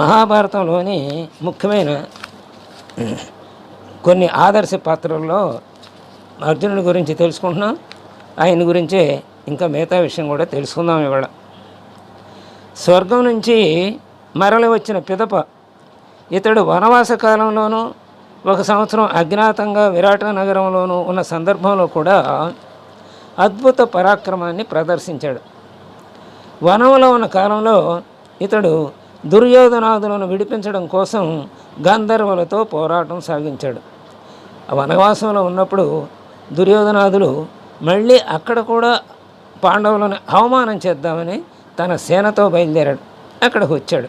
మహాభారతంలోని ముఖ్యమైన కొన్ని ఆదర్శ పాత్రల్లో అర్జునుడి గురించి తెలుసుకుంటున్నాం. ఆయన గురించే ఇంకా మిగతా విషయం కూడా తెలుసుకుందాం ఇవాళ. స్వర్గం నుంచి మరలి వచ్చిన పిదప ఇతడు వనవాస కాలంలోనూ ఒక సంవత్సరం అజ్ఞాతంగా విరాట నగరంలోనూ ఉన్న సందర్భంలో కూడా అద్భుత పరాక్రమాన్ని ప్రదర్శించాడు. వనంలో ఉన్న కాలంలో ఇతడు దుర్యోధనాదులను విడిపించడం కోసం గంధర్వులతో పోరాటం సాగించాడు. వనవాసంలో ఉన్నప్పుడు దుర్యోధనాదులు మళ్ళీ అక్కడ కూడా పాండవులను అవమానం చేద్దామని తన సేనతో బయలుదేరాడు. అక్కడికి వచ్చాడు.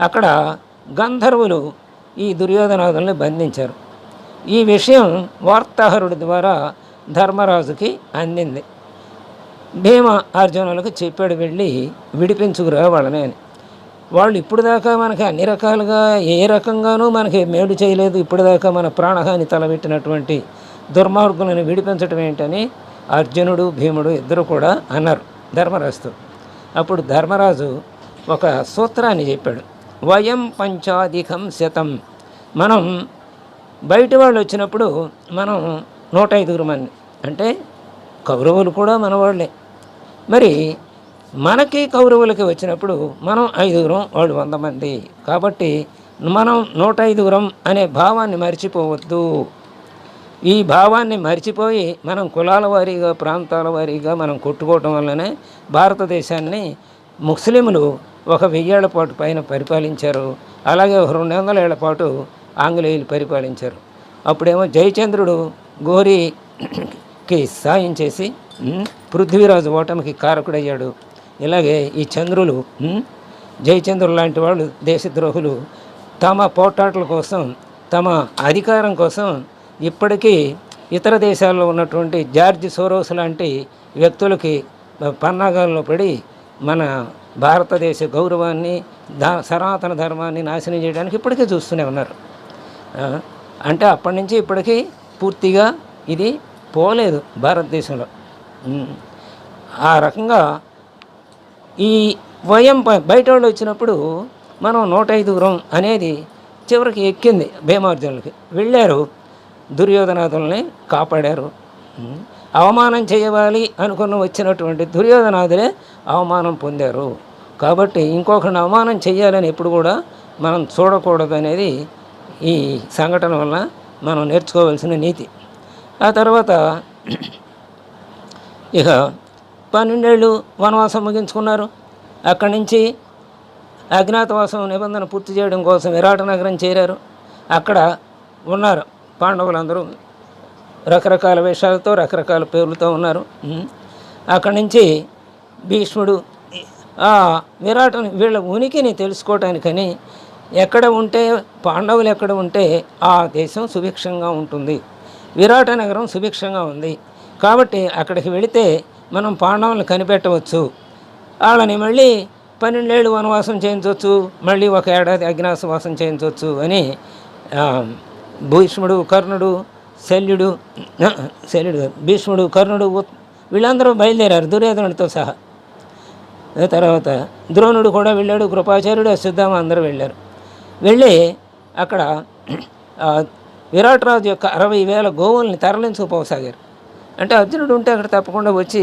అక్కడ గంధర్వులు ఈ దుర్యోధనాదుల్ని బంధించారు. ఈ విషయం వార్తాహరుడి ద్వారా ధర్మరాజుకి అందింది. భీమ అర్జునులకు చెప్పాడు వెళ్ళి విడిపించుకురా వాళ్ళని అని. వాళ్ళు ఇప్పుడు దాకా మనకి అన్ని రకాలుగా ఏ రకంగానూ మనకి మేలు చేయలేదు. ఇప్పుడు దాకా మన ప్రాణహాని తలబెట్టినటువంటి దుర్మార్గులను విడిపించడం ఏంటని అర్జునుడు భీముడు ఇద్దరు కూడా అన్నారు ధర్మరాజుతో. అప్పుడు ధర్మరాజు ఒక సూత్రాన్ని చెప్పాడు. వయం పంచాధికం శతం. మనం బయట వాళ్ళు వచ్చినప్పుడు మనం నూట ఐదుగురు మంది. అంటే కౌరవులు కూడా మన వాళ్ళే. మరి మనకి కౌరవులకి వచ్చినప్పుడు మనం ఐదుగురం వాళ్ళు వంద మంది. కాబట్టి మనం నూట ఐదుగురం అనే భావాన్ని మర్చిపోవద్దు. ఈ భావాన్ని మర్చిపోయి మనం కులాల వారీగా ప్రాంతాల వారీగా మనం కొట్టుకోవటం వల్లనే భారతదేశాన్ని ముస్లింలు ఒక వెయ్యేళ్ళ పాటు పైన పరిపాలించారు. అలాగే ఒక రెండు వందల ఏళ్ళ పాటు ఆంగ్లేయులు పరిపాలించారు. అప్పుడేమో జయచంద్రుడు గోరికి సాయం చేసి పృథ్వీరాజు ఓటమికి కారకుడయ్యాడు. ఇలాగే ఈ చంద్రులు జయచంద్రులు లాంటి వాళ్ళు దేశద్రోహులు తమ పోటాటల కోసం తమ అధికారం కోసం ఇప్పటికీ ఇతర దేశాల్లో ఉన్నటువంటి జార్జ్ సోరోస్ లాంటి వ్యక్తులకి పన్నాగాల్లో పడి మన భారతదేశ గౌరవాన్ని దా సనాతన ధర్మాన్ని నాశనం చేయడానికి ఇప్పటికీ చూస్తూనే ఉన్నారు. అంటే అప్పటి నుంచి ఇప్పటికీ పూర్తిగా ఇది పోలేదు భారతదేశంలో. ఆ రకంగా ఈ వయం బయట వాళ్ళు వచ్చినప్పుడు మనం నూట ఐదుగురం అనేది చివరికి ఎక్కింది భీమార్జునులకి. వెళ్ళారు. దుర్యోధనాథుల్ని కాపాడారు. అవమానం చేయవాలి అనుకున్న వచ్చినటువంటి దుర్యోధనాథులే అవమానం పొందారు. కాబట్టి ఇంకొకరిని అవమానం చేయాలని ఎప్పుడు కూడా మనం చూడకూడదు అనేది ఈ సంఘటన వల్ల మనం నేర్చుకోవాల్సిన నీతి. ఆ తర్వాత ఇక పన్నెండేళ్ళు వనవాసం ముగించుకున్నారు. అక్కడి నుంచి అజ్ఞాతవాసం నిబంధన పూర్తి చేయడం కోసం విరాట నగరం చేరారు. అక్కడ ఉన్నారు పాండవులందరూ. రకరకాల వేషాలతో రకరకాల పేర్లతో ఉన్నారు. అక్కడి నుంచి భీష్ముడు విరాటని విరాట వీళ్ళ ఉనికిని తెలుసుకోవటానికని ఎక్కడ ఉంటే పాండవులు ఎక్కడ ఉంటే ఆ దేశం సుభిక్షంగా ఉంటుంది. విరాట నగరం సుభిక్షంగా ఉంది. కాబట్టి అక్కడికి వెళితే మనం పాండవులను కనిపెట్టవచ్చు. వాళ్ళని మళ్ళీ పన్నెండేళ్ళు వనవాసం చేయించవచ్చు. మళ్ళీ ఒక ఏడాది అజ్ఞాసవాసం చేయించవచ్చు అని భీష్ముడు కర్ణుడు శల్యుడు శల్యుడు భీష్ముడు కర్ణుడు వీళ్ళందరూ బయలుదేరారు దుర్యోధనుడితో సహా. తర్వాత ద్రోణుడు కూడా వెళ్ళాడు కృపాచార్యుడు అశ్వత్థామ అందరూ వెళ్ళారు. వెళ్ళి అక్కడ విరాట్ రాజు యొక్క అరవై వేల గోవుల్ని తరలించుకుపోసాగారు. అంటే అర్జునుడు ఉంటే అక్కడ తప్పకుండా వచ్చి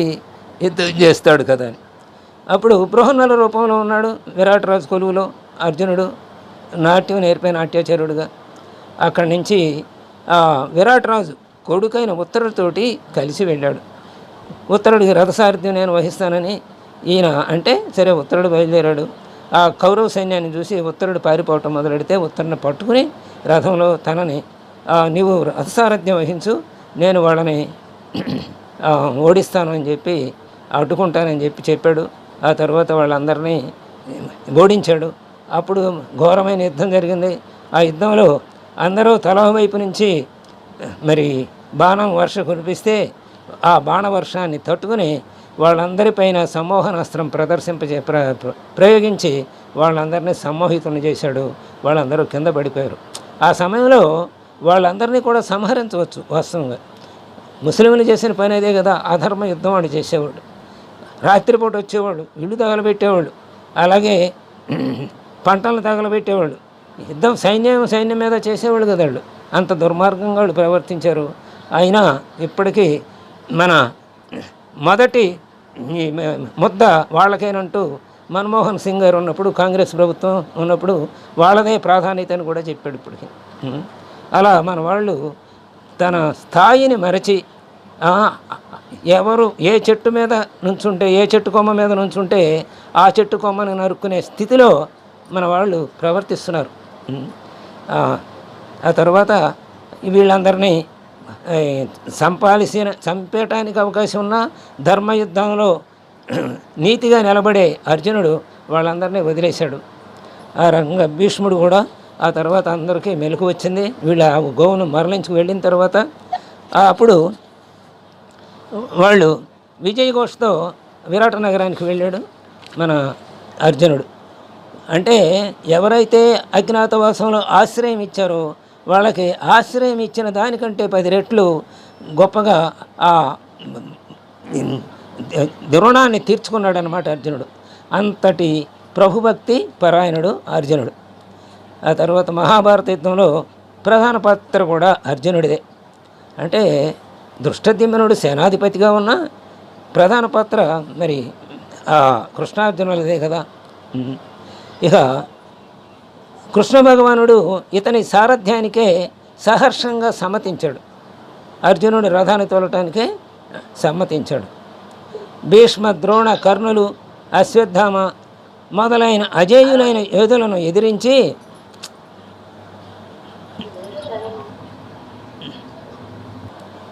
యుద్ధం చేస్తాడు కదా అని. అప్పుడు బృహన్నల రూపంలో ఉన్నాడు విరాట్ రాజు కొలువులో అర్జునుడు నాట్యం నేర్పే నాట్యాచార్యుడుగా. అక్కడి నుంచి విరాటరాజు విరాట్ రాజు కొడుకైన ఉత్తరుడితోటి కలిసి వెళ్ళాడు. ఉత్తరుడికి రథసారథ్యం నేను వహిస్తానని ఈయన అంటే సరే ఉత్తరుడు బయలుదేరాడు. ఆ కౌరవ సైన్యాన్ని చూసి ఉత్తరుడు పారిపోవటం మొదలెడితే ఉత్తరుని పట్టుకుని రథంలో తనని నీవు రథసారథ్యం వహించు నేను వాళ్ళని ఓడిస్తాను అని చెప్పి అడ్డుకుంటానని చెప్పి చెప్పాడు. ఆ తర్వాత వాళ్ళందరినీ ఓడించాడు. అప్పుడు ఘోరమైన యుద్ధం జరిగింది. ఆ యుద్ధంలో అందరూ తల వైపు నుంచి మరి బాణం వర్ష కురిపిస్తే ఆ బాణ వర్షాన్ని తట్టుకుని వాళ్ళందరిపైన సమ్మోహనాస్త్రం ప్రదర్శింపజే ప్ర ప్ర- ప్రయోగించి వాళ్ళందరినీ సమ్మోహితులను చేశాడు. వాళ్ళందరూ కింద పడిపోయారు. ఆ సమయంలో వాళ్ళందరినీ కూడా సంహరించవచ్చు వాస్తవంగా. ముస్లింలు చేసిన పని అదే కదా. అధర్మ యుద్ధం వాడు చేసేవాడు. రాత్రిపూట వచ్చేవాడు ఇల్లు తగలబెట్టేవాడు అలాగే పంటలు తగలబెట్టేవాళ్ళు యుద్ధం సైన్యం సైన్యం మీద చేసేవాళ్ళు కదా వాళ్ళు అంత దుర్మార్గంగా వాళ్ళు ప్రవర్తించారు. అయినా ఇప్పటికీ మన మొదటి ఈ ముద్ద వాళ్ళకేనంటూ మన్మోహన్ సింగ్ గారు ఉన్నప్పుడు కాంగ్రెస్ ప్రభుత్వం ఉన్నప్పుడు వాళ్ళదే ప్రాధాన్యత అని కూడా చెప్పాడు ఇప్పటికి. అలా మన వాళ్ళు తన స్థాయిని మరచి ఎవరు ఏ చెట్టు మీద నుంచుంటే ఏ చెట్టు కొమ్మ మీద నుంచుంటే ఆ చెట్టు కొమ్మని నరుక్కునే స్థితిలో మన వాళ్ళు ప్రవర్తిస్తున్నారు. ఆ, తర్వాత వీళ్ళందరినీ సంపాలిసిన చంపేయటానికి అవకాశం ఉన్న ధర్మయుద్ధంలో నీతిగా నిలబడే అర్జునుడు వాళ్ళందరినీ వదిలేశాడు. ఆ రకంగా భీష్ముడు కూడా ఆ తర్వాత అందరికీ మెలకు వచ్చింది. వీళ్ళ ఆ గోవును మరలించుకు వెళ్ళిన తర్వాత అప్పుడు వాళ్ళు విజయఘోష్తో విరాట నగరానికి వెళ్ళాడు మన అర్జునుడు. అంటే ఎవరైతే అజ్ఞాతవాసంలో ఆశ్రయం ఇచ్చారో వాళ్ళకి ఆశ్రయం ఇచ్చిన దానికంటే పది రెట్లు గొప్పగా ఆ దురుణాన్ని తీర్చుకున్నాడు అనమాట అర్జునుడు. అంతటి ప్రభుభక్తి పరాయణుడు అర్జునుడు. ఆ తర్వాత మహాభారత యుద్ధంలో ప్రధాన పాత్ర కూడా అర్జునుడిదే. అంటే దృష్టద్యుమ్నుడు సేనాధిపతిగా ఉన్న ప్రధాన పాత్ర మరి ఆ కృష్ణార్జునులదే కదా. ఇక కృష్ణ భగవానుడు ఇతని సారథ్యానికే సహర్షంగా సమ్మతించాడు. అర్జునుడు రథాన్ని తోలటానికే సమ్మతించాడు. భీష్మ ద్రోణ కర్ణులు అశ్వత్థామ మొదలైన అజేయులైన యోధులను ఎదిరించి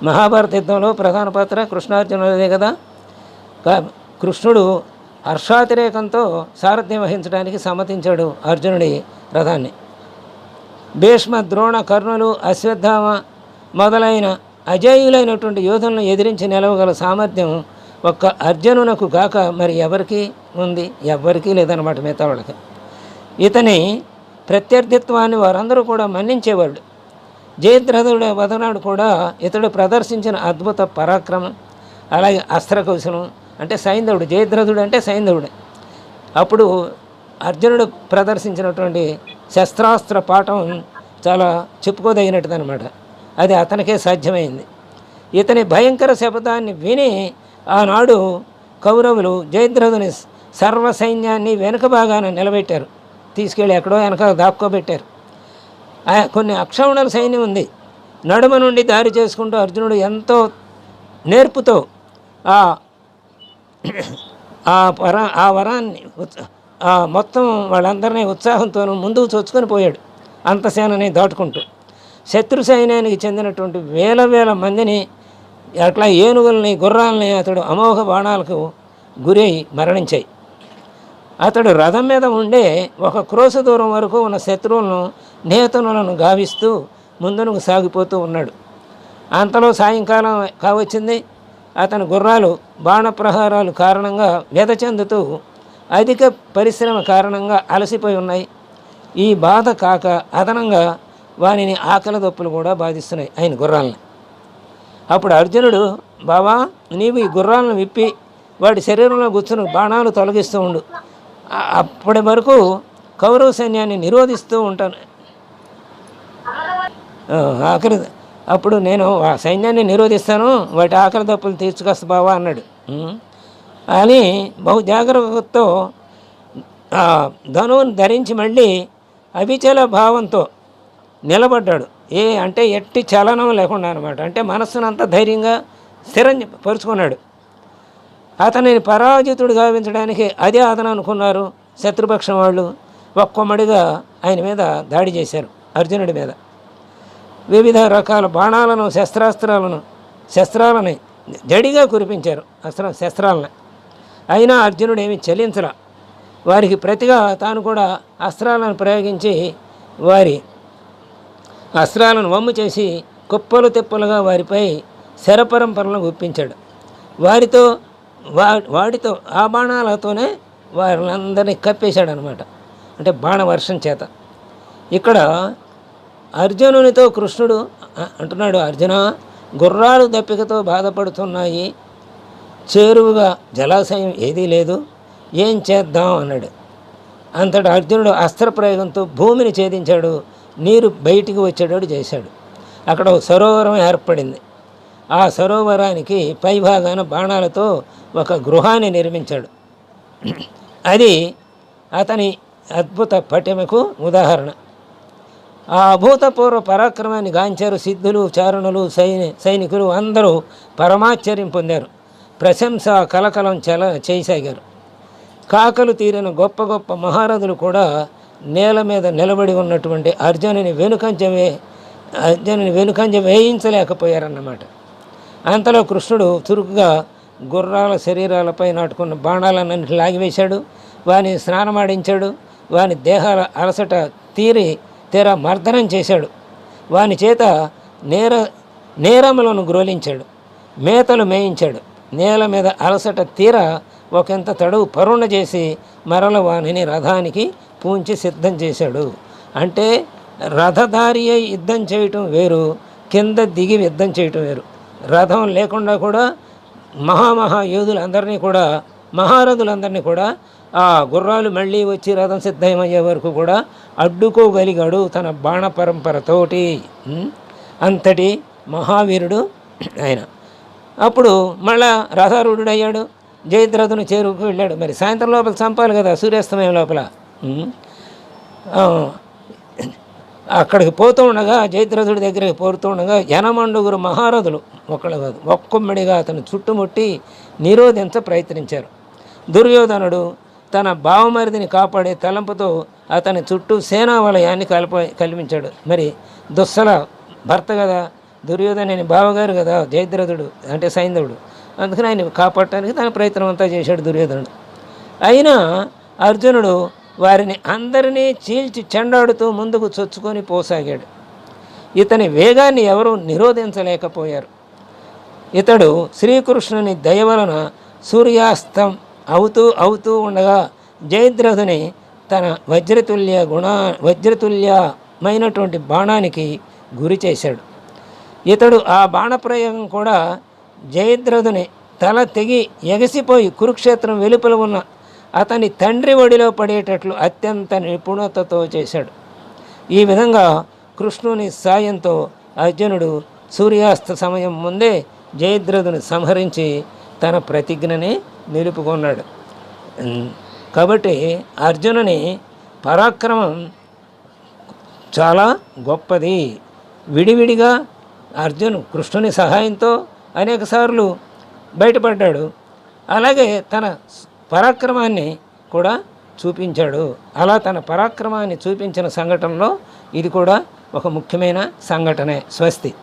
మహాభారత యుద్ధంలో ప్రధాన పాత్ర కృష్ణార్జునులదే కదా. కృష్ణుడు హర్షాతిరేకంతో సారథ్యం వహించడానికి సమ్మతించాడు అర్జునుడి రథాన్ని. భీష్మ ద్రోణ కర్ణులు అశ్వత్థామ మొదలైన అజేయులైనటువంటి యోధులను ఎదిరించి నిలవగల సామర్థ్యం ఒక్క అర్జునునకు కాక మరి ఎవరికి ఉంది? ఎవ్వరికీ లేదన్నమాట మిగతా వాళ్ళకి. ఇతని ప్రత్యర్థిత్వాన్ని వారందరూ కూడా మన్నించేవాళ్ళు. జయద్రథుడు వదనాడు కూడా ఇతడు ప్రదర్శించిన అద్భుత పరాక్రమం అలాగే అస్త్రకౌశలం అంటే సైంధవుడు జయద్రథుడు అంటే సైంధవుడే. అప్పుడు అర్జునుడు ప్రదర్శించినటువంటి శస్త్రాస్త్ర పాఠం చాలా చెప్పుకోదగినట్టుది అనమాట అది అతనికే సాధ్యమైంది. ఇతని భయంకర శబ్దాన్ని విని ఆనాడు కౌరవులు జయద్రథుని సర్వ సైన్యాన్ని వెనుక భాగాన నిలబెట్టారు. తీసుకెళ్ళి ఎక్కడో వెనక దాక్కోబెట్టారు. కొన్ని అక్షౌణల సైన్యం ఉంది. నడుమ నుండి దారి చేసుకుంటూ అర్జునుడు ఎంతో నేర్పుతో ఆ ఆ వర ఆ వరాన్ని మొత్తం వాళ్ళందరినీ ఉత్సాహంతో ముందుకు చొచ్చుకొని పోయాడు అంతసేనని దాటుకుంటూ. శత్రు సైన్యానికి చెందినటువంటి వేల వేల మందిని అట్లా ఏనుగుల్ని గుర్రాలని అతడు అమోఘ బాణాలకు గురై మరణించాయి. అతడు రథం మీద ఉండే ఒక క్రోస దూరం వరకు ఉన్న శత్రువులను నేతనులను గావిస్తూ ముందునకు సాగిపోతూ ఉన్నాడు. అంతలో సాయంకాలం కావచ్చింది. అతని గుర్రాలు బాణప్రహారాలు కారణంగా వ్యధ చెందుతూ అధిక పరిశ్రమ కారణంగా అలసిపోయి ఉన్నాయి. ఈ బాధ కాక అదనంగా వానిని ఆకలి దప్పులు కూడా బాధిస్తున్నాయి ఆయన గుర్రాలని. అప్పుడు అర్జునుడు బావా నీవు ఈ గుర్రాలను విప్పి వాడి శరీరంలో కూర్చుని బాణాలు తొలగిస్తూ ఉండు. అప్పటి వరకు కౌరవ సైన్యాన్ని నిరోధిస్తూ ఉంటాను. ఆఖరి అప్పుడు నేను ఆ సైన్యాన్ని నిరోధిస్తాను వాటి ఆఖరి దప్పులు తీర్చుకొస్తా బావా అన్నాడు. అని బహు జాగ్రత్తతో ఆ ధనువుని ధరించి మళ్ళీ అభిచల భావంతో నిలబడ్డాడు. ఏ అంటే ఎట్టి చలనం లేకుండా అనమాట అంటే మనస్సునంతా ధైర్యంగా స్థిరం పరుచుకున్నాడు. అతనిని పరాజితుడు గావించడానికి అదే అతను అనుకున్నారు శత్రుపక్షం వాళ్ళు. ఒక్కొమ్మడిగా ఆయన మీద దాడి చేశారు అర్జునుడి మీద. వివిధ రకాల బాణాలను శస్త్రాస్త్రాలను శస్త్రాలని జడిగా కురిపించారు. అస్త్ర శస్త్రాలని. అయినా అర్జునుడు ఏమి చెల్లించరా వారికి ప్రతిగా తాను కూడా అస్త్రాలను ప్రయోగించి వారి అస్త్రాలను వమ్ము చేసి కుప్పలు తిప్పలుగా వారిపై శరపరంపరలను గుప్పించాడు. వారితో వా వాటితో ఆ బాణాలతోనే వారినందరినీ కప్పేశాడు అనమాట అంటే బాణవర్షం చేత. ఇక్కడ అర్జునునితో కృష్ణుడు అంటున్నాడు అర్జున గుర్రాలు దప్పికతో బాధపడుతున్నాయి. చేరువుగా జలాశయం ఏదీ లేదు. ఏం చేద్దాం? అన్నాడు. అంతటి అర్జునుడు అస్త్ర ప్రయోగంతో భూమిని ఛేదించాడు. నీరు బయటికి వచ్చేటట్టు చేశాడు. అక్కడ ఒక సరోవరం ఏర్పడింది. ఆ సరోవరానికి పైభాగాన బాణాలతో ఒక గృహాన్ని నిర్మించాడు. అది అతని అద్భుత పటిమకు ఉదాహరణ. ఆ అభూతపూర్వ పరాక్రమాన్ని గాంచారు సిద్ధులు చారణులు సైని సైనికులు అందరూ పరమాశ్చర్యం పొందారు. ప్రశంస కలకలం చల చేయసాగారు. కాకలు తీరిన గొప్ప గొప్ప మహారథులు కూడా నేల మీద నిలబడి ఉన్నటువంటి అర్జునుని వెనుకంజ వే అర్జునుని వెనుకంజ వేయించలేకపోయారన్నమాట. అంతలో కృష్ణుడు చురుకుగా గుర్రాల శరీరాలపై నాటుకున్న బాణాలన్నింటి లాగివేశాడు వాని స్నానమాడించాడు. వాని దేహాల అలసట తీరి తీరా మర్దనం చేశాడు. వాని చేత నేర నేరములను గ్రోలించాడు. మేతలు మేయించాడు. నేల మీద అలసట తీర ఒకంత తడువు పరుణ చేసి మరల వానిని రథానికి పూంచి సిద్ధం చేశాడు. అంటే రథధారి అయి యుద్ధం చేయటం వేరు కింద దిగి యుద్ధం చేయటం వేరు. రథం లేకుండా కూడా మహామహా యోధులందరినీ కూడా మహారథులందరినీ కూడా ఆ గుర్రాలు మళ్ళీ వచ్చి రథం సిద్ధమయ్యే వరకు కూడా అడ్డుకోగలిగాడు తన బాణ పరంపరతోటి అంతటి మహావీరుడు ఆయన. అప్పుడు మళ్ళా రథారూఢుడు అయ్యాడు జయద్రథుని చేరుకు వెళ్ళాడు. మరి సాయంత్రం లోపల చంపాలి కదా సూర్యాస్తమయం లోపల. అక్కడికి పోతూ ఉండగా జయద్రథుడి దగ్గరికి పోతూ ఉండగా యనమండుగురు మహారథులు ఒకళ్ళు కాదు ఒక్కొమ్మడిగా అతను చుట్టుముట్టి నిరోధించ ప్రయత్నించారు. దుర్యోధనుడు తన బావమరిదిని కాపాడే తలంపుతో అతని చుట్టూ సేనా వలయాన్ని కల్ప కల్పించాడు. మరి దుస్సల భర్త కదా దుర్యోధనని బావగారు కదా జయద్రథుడు అంటే సైంధవుడు. అందుకని ఆయన కాపాడటానికి తన ప్రయత్నం అంతా చేశాడు దుర్యోధనుడు. అయినా అర్జునుడు వారిని అందరినీ చీల్చి చెండాడుతూ ముందుకు చొచ్చుకొని పోసాగాడు. ఇతని వేగాన్ని ఎవరూ నిరోధించలేకపోయారు. ఇతడు శ్రీకృష్ణుని దయ వలన సూర్యాస్తం అవుతూ అవుతూ ఉండగా జయద్రథుని తన వజ్రతుల్య గుణ వజ్రతుల్యమైనటువంటి బాణానికి గురి చేశాడు. ఇతడు ఆ బాణప్రయోగం కూడా జయద్రథుని తల తెగి ఎగసిపోయి కురుక్షేత్రం వెలుపల ఉన్న అతని తండ్రి ఒడిలో పడేటట్లు అత్యంత నిపుణతతో చేశాడు. ఈ విధంగా కృష్ణుని సాయంతో అర్జునుడు సూర్యాస్త సమయం ముందే జయద్రథుని సంహరించి తన ప్రతిజ్ఞని నిలుపుకున్నాడు. కాబట్టి అర్జునుని పరాక్రమం చాలా గొప్పది. విడివిడిగా అర్జున్ కృష్ణుని సహాయంతో అనేకసార్లు బయటపడ్డాడు. అలాగే తన పరాక్రమాన్ని కూడా చూపించాడు. అలా తన పరాక్రమాన్ని చూపించిన సంఘటనలో ఇది కూడా ఒక ముఖ్యమైన సంఘటనే స్వస్తి.